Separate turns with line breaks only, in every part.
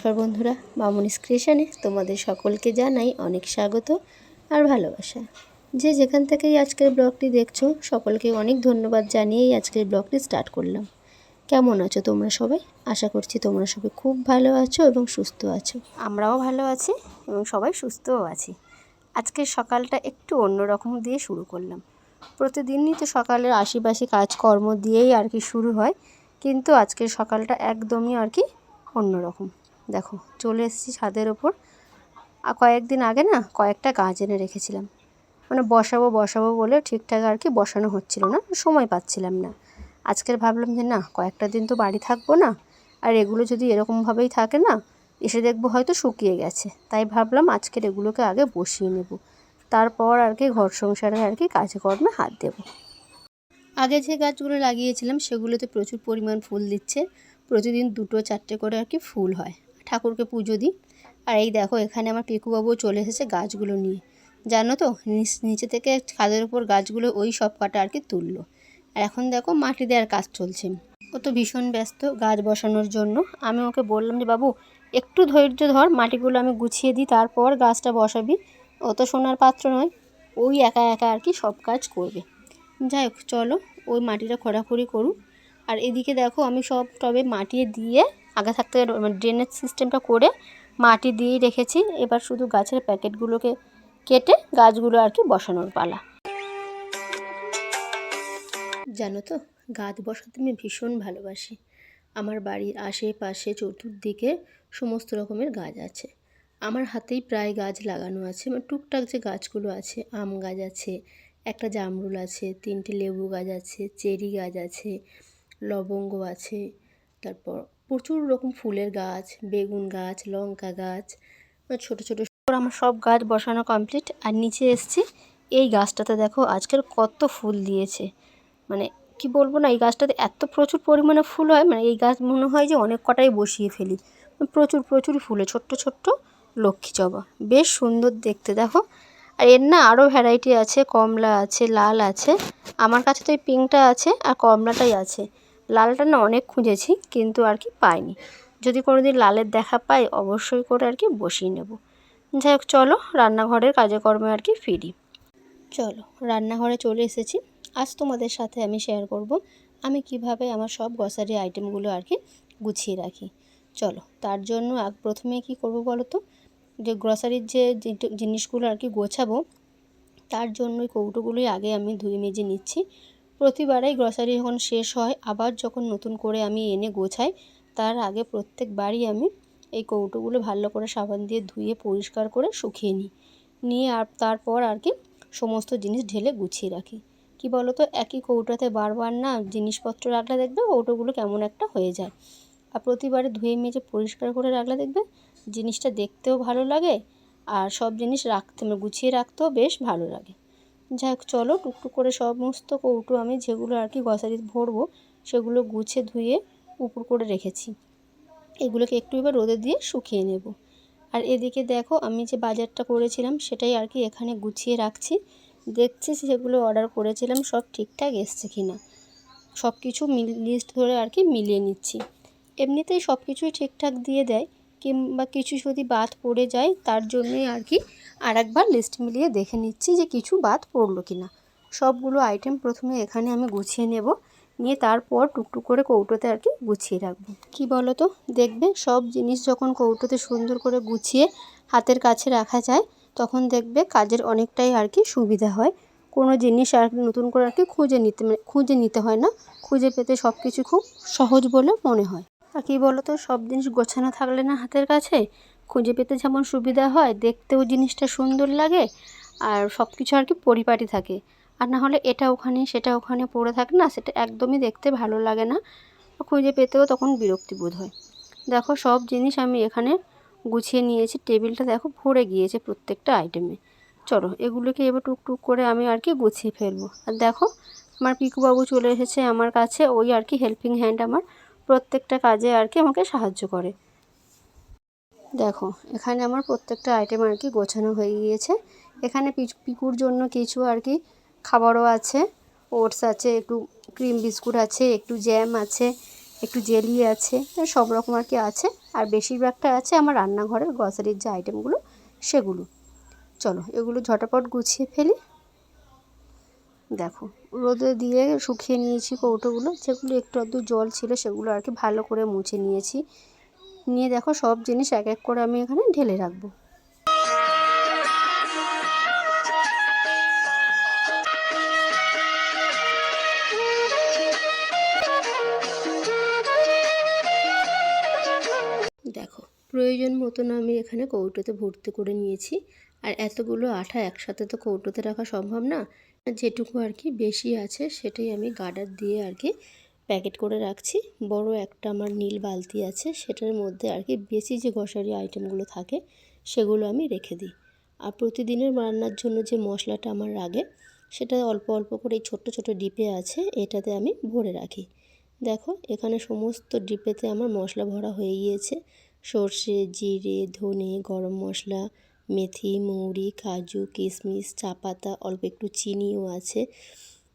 নমস্কার বন্ধুরা, মামনিস ক্রিয়েশনে তোমাদের সকলকে জানাই অনেক স্বাগত আর ভালোবাসা। যে যেখান থেকেই আজকের ব্লগটি দেখছ, সকলকে অনেক ধন্যবাদ জানিয়েই আজকের ব্লগটি স্টার্ট করলাম। কেমন আছো তোমরা সবাই? আশা করছি তোমরা সবাই খুব ভালো আছো এবং সুস্থ আছো। আমরাও ভালো আছি এবং সবাই সুস্থও আছি। আজকের সকালটা একটু অন্যরকম দিয়ে শুরু করলাম। প্রতিদিনই তো সকালের আশিপাশি কাজকর্ম দিয়েই আর কি শুরু হয়, কিন্তু আজকের সকালটা একদমই আর কি অন্যরকম। দেখো, চলে এসেছি ছাদের ওপর। আর কয়েকদিন আগে না কয়েকটা গাছ এনে রেখেছিলাম। মানে বসাবো বসাবো বলে ঠিকঠাক আর কি বসানো হচ্ছিল না, সময় পাচ্ছিলাম না। আজকের ভাবলাম যে না, কয়েকটা দিন তো বাড়ি থাকব না, আর এগুলো যদি এরকমভাবেই থাকে না, এসে দেখব হয়তো শুকিয়ে গেছে। তাই ভাবলাম আজকের এগুলোকে আগে বসিয়ে নেব। তারপর আর কি ঘর সংসারে আর কি কাজকর্মে হাত দেব। আগে যে গাছগুলো লাগিয়েছিলাম, সেগুলোতে প্রচুর পরিমাণ ফুল দিচ্ছে। প্রতিদিন দুটো, চারটে করে আর কি ফুল হয়। ঠাকুরকে পুজো দিই। আর এই দেখো, এখানে আমার পিকুবাবুও চলে এসেছে গাছগুলো নিয়ে। জানো তো নিচে থেকে ছাদের উপর গাছগুলো ওই সব কাটা আর কি তুললো। আর এখন দেখো মাটি দেওয়ার কাজ চলছে। ও তো ভীষণ ব্যস্ত গাছ বসানোর জন্য। আমি ওকে বললাম যে, বাবু, একটু ধৈর্য ধর, মাটিগুলো আমি গুছিয়ে দিই, তারপর গাছটা বসাবি। ও তো সোনার পাত্র নয়, ওই একা একা আর কি সব কাজ করবে। যাই হোক, চলো, ওই মাটিটা খোঁড়াখুড়ি করুক। আর এদিকে দেখো, আমি সব টবে মাটি দিয়ে আগে থাকতে ড্রেনেজ সিস্টেমটা করে মাটি দিয়েই রেখেছি। এবার শুধু গাছের প্যাকেটগুলোকে কেটে গাছগুলো আর কি বসানোর পালা। জানো তো, গাছ বসাতে আমি ভীষণ ভালোবাসি। আমার বাড়ির আশেপাশে চতুর্দিকে সমস্ত রকমের গাছ আছে। আমার হাতেই প্রায় গাছ লাগানো আছে। মানে টুকটাক যে গাছগুলো আছে, আম গাছ আছে, একটা জামরুল আছে, তিনটে লেবু গাছ আছে, চেরি গাছ আছে, লবঙ্গ আছে, তারপর প্রচুর রকম ফুলের গাছ, বেগুন গাছ, লঙ্কা গাছ ছোটো ছোটো আমার সব গাছ বসানো কমপ্লিট আর নিচে এসছি। এই গাছটাতে দেখো আজকের কত ফুল দিয়েছে। মানে কি বলব না, এই গাছটাতে এত প্রচুর পরিমাণে ফুল হয় মানে এই গাছ মনে হয় যে অনেক কটাই বসিয়ে ফেলি। প্রচুর প্রচুর ফুলে, ছোট্ট ছোট্ট লক্ষ্মী জবা বেশ সুন্দর দেখতে দেখো। আর এর না আরও ভ্যারাইটি আছে, কমলা আছে, লাল আছে। আমার কাছে তো এই পিঙ্কটা আছে আর কমলাটাই আছে। লালটা না অনেক খুঁজেছি, কিন্তু আর কি পাইনি। যদি কোনো দিন লালের দেখা পাই, অবশ্যই করে আর কি বসিয়ে নেব। যাই হোক, চলো রান্নাঘরের কাজকর্মে আর কি ফিরি। চলো, রান্নাঘরে চলে এসেছি। আজ তোমাদের সাথে আমি শেয়ার করব, আমি কীভাবে আমার সব গ্রসারি আইটেমগুলো আর কি গুছিয়ে রাখি। চলো, তার জন্য প্রথমে কি করব বলো তো? যে গ্রসারির যে জিনিসগুলো আর কি গোছাবো, তার জন্য ওই কৌটোগুলোই আগে আমি ধুয়ে মেজে নিচ্ছি। প্রতিবারেই গ্রসারি যখন শেষ হয়, আবার যখন নতুন করে আমি এনে গোছাই, তার আগে প্রত্যেকবারই আমি এই কৌটোগুলো ভালো করে সাবান দিয়ে ধুয়ে পরিষ্কার করে শুকিয়ে নিই। নিয়ে আর তারপর আর কি সমস্ত জিনিস ঢেলে গুছিয়ে রাখি। কি বলো তো একই কৌটোতে বারবার না জিনিসপত্র রাখলে দেখবে কৌটোগুলো কেমন একটা হয়ে যায়। আর প্রতিবারে ধুয়ে মেজে পরিষ্কার করে রাখলে দেখবে জিনিসটা দেখতেও ভালো লাগে, আর সব জিনিস রাখতে, গুছিয়ে রাখতেও বেশ ভালো লাগে। যাই হোক চলো টুকটুক করে সমস্ত কৌটো আমি যেগুলো আর কি গ্রসারি ভরবো, সেগুলো গুছিয়ে ধুয়ে উপর করে রেখেছি। এগুলোকে একটু এবার রোদে দিয়ে শুকিয়ে নেব। আর এদিকে দেখো, আমি যে বাজারটা করেছিলাম, সেটাই আর কি এখানে গুছিয়ে রাখছি। দেখছি সেগুলো অর্ডার করেছিলাম, সব ঠিকঠাক এসছে কি না সব কিছু লিস্ট ধরে আর কি মিলিয়ে নিচ্ছি। এমনিতেই সব কিছুই ঠিকঠাক দিয়ে দেয়। কিংবা কিছু যদি বাদ পড়ে যায়, তার জন্যই আর কি আর একবার লিস্ট মিলিয়ে দেখে নিচ্ছি যে কিছু বাদ পড়ল কি না সবগুলো আইটেম প্রথমে এখানে আমি গুছিয়ে নেব। নিয়ে তারপর টুকটুক করে কৌটোতে আর কি গুছিয়ে রাখব। কি বলো তো দেখবে সব জিনিস যখন কৌটোতে সুন্দর করে গুছিয়ে হাতের কাছে রাখা যায়, তখন দেখবে কাজের অনেকটাই আর কি সুবিধা হয়। কোনো জিনিস আর নতুন করে আর কি খুঁজে নিতে মানে খুঁজে নিতে হয় না। খুঁজে পেতে সব কিছু খুব সহজ বলে মনে হয়। আর কী বলো তো সব জিনিস গোছানো থাকলে না হাতের কাছে। খুঁজে পেতে যেমন সুবিধা হয়, দেখতেও জিনিসটা সুন্দর লাগে আর সব কিছু আর কি পরিপাটি থাকে। আর না হলে এটা ওখানে, সেটা ওখানে পড়ে থাকে না, সেটা একদমই দেখতে ভালো লাগে না। খুঁজে পেতেও তখন বিরক্তি বোধ হয়। দেখো, সব জিনিস আমি এখানে গুছিয়ে নিয়েছি, টেবিলটা দেখো ভরে গিয়েছে প্রত্যেকটা আইটেমে। চলো, এগুলোকে এবার টুকটুক করে আমি আর কি গুছিয়ে ফেলব। আর দেখো, আমার পিকুবাবু চলে এসেছে আমার কাছে, ওই আর কি হেল্পিং হ্যান্ড আমার। প্রত্যেকটা কাজে আর কি আমাকে সাহায্য করে। দেখো, এখানে আমার প্রত্যেকটা আইটেম আর কি গোছানো হয়ে গিয়েছে। এখানে পিকুর জন্য কিছু আর কি খাবারও আছে। ওটস আছে, একটু ক্রিম বিস্কুট আছে, একটু জ্যাম আছে,
একটু জেলি আছে সব রকম আর কি আছে। আর বেশিরভাগটা আছে আমার রান্নাঘরের গ্রসারির যে আইটেমগুলো সেগুলো। চলো, এগুলো ঝটাপট গুছিয়ে ফেলি। দেখো, রোদে দিয়ে শুকিয়ে নিয়েছি কৌটোগুলো, যেগুলো একটু আধটু জল ছিল সেগুলো আর কি ভালো করে মুছে নিয়েছি। নিয়ে দেখো সব জিনিস এক এক করে আমি এখানে ঢেলে রাখব।
দেখো, প্রয়োজন মতন আমি এখানে কৌটোতে ভর্তি করে নিয়েছি। আর এতগুলো আঠা একসাথে তো কৌটোতে রাখা সম্ভব না। যেটুকু আর কি বেশি আছে সেটাই আমি গার্ডার দিয়ে আর কি প্যাকেট করে রাখছি। বড় একটা আমার নীল বালতি আছে, সেটার মধ্যে আর কি বেশি যে গ্রসারি আইটেমগুলো থাকে সেগুলো আমি রেখে দিই। আর প্রতিদিনের রান্নার জন্য যে মশলাটা আমার লাগে, সেটা অল্প অল্প করে এই ছোট্ট ছোট ডিপে আছে, এটাতে আমি ভরে রাখি। দেখো, এখানে সমস্ত ডিপেতে আমার মশলা ভরা হয়ে গিয়েছে। সর্ষে, জিরে, ধনে, গরম মশলা মেথি, মৌরি, কাজু কিশমিশ চা পাতা, অল্প একটু চিনিও আছে।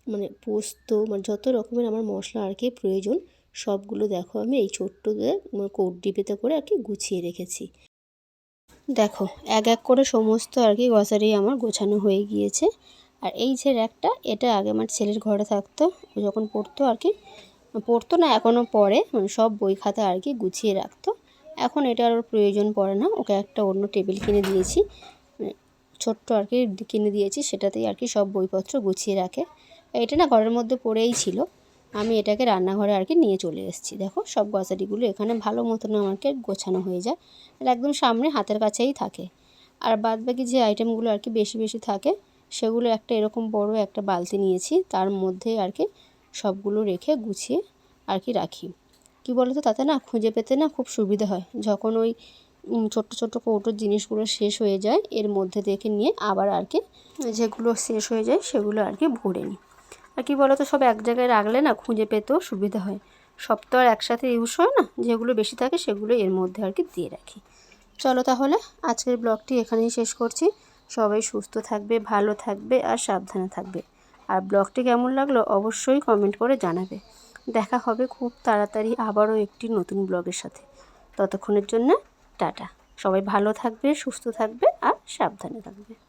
মানে পোস্ত মানে যত রকমের আমার মশলা আর কি প্রয়োজন, সবগুলো দেখো আমি এই ছোট্ট কোট ডিপেতে করে আর কি গুছিয়ে রেখেছি। দেখো, এক এক করে সমস্ত আর কি গ্রসারি আমার গোছানো হয়ে গিয়েছে। আর এই যে র্যাকটা এটা আগে আমার ছেলের ঘরে থাকতো, যখন পড়তো আর কি, পড়তো না এখনও পড়ে মানে সব বই খাতা আর কি গুছিয়ে রাখতো। এখন এটা আর প্রয়োজন পড়ে না। ওকে একটা অন্য টেবিল কিনে দিয়েছি। মানে ছোট্ট আর কি কিনে দিয়েছি, সেটাতেই আর কি সব বইপত্র গুছিয়ে রাখে। এটা না ঘরের মধ্যে পড়েই ছিল। আমি এটাকে রান্নাঘরে আর কি নিয়ে চলে এসেছি। দেখো, সব গ্রসারিগুলো এখানে ভালো মতন আমাকে গোছানো হয়ে যায়। আর একদম সামনে হাতের কাছেই থাকে। আর বাদ বাকি যে আইটেমগুলো আর কি বেশি বেশি থাকে, সেগুলো একটা এরকম বড় একটা বালতি নিয়েছি। তার মধ্যে আর কি সবগুলো রেখে গুছিয়ে আর কি রাখি। কি বলতো, তাতে না খুঁজে পেতে না খুব সুবিধা হয়। যখন ওই ছোট্ট ছোট্ট কৌটোর জিনিসগুলো শেষ হয়ে যায়, এর মধ্যে থেকে নিয়ে আবার আর কি যেগুলো শেষ হয়ে যায়, সেগুলো আর কি ভরে নিই। আর কি বলতো, সব এক জায়গায় রাখলে না খুঁজে পেতেও সুবিধা হয়। সব তো আর একসাথে ইউজ হয় না, যেগুলো বেশি থাকে সেগুলো এর মধ্যে আর কি দিয়ে রাখি। চলো তাহলে, আজকের ব্লগটি এখানেই শেষ করছি। সবাই সুস্থ থাকবে, ভালো থাকবে আর সাবধানে থাকবে। আর ব্লগটি কেমন লাগল অবশ্যই কমেন্ট করে জানাবে। দেখা হবে খুব তাড়াতাড়ি আবারও একটি নতুন ব্লগের সাথে। ততক্ষণের জন্য টাটা। সবাই ভালো থাকবে, সুস্থ থাকবে আর সাবধানে থাকবে।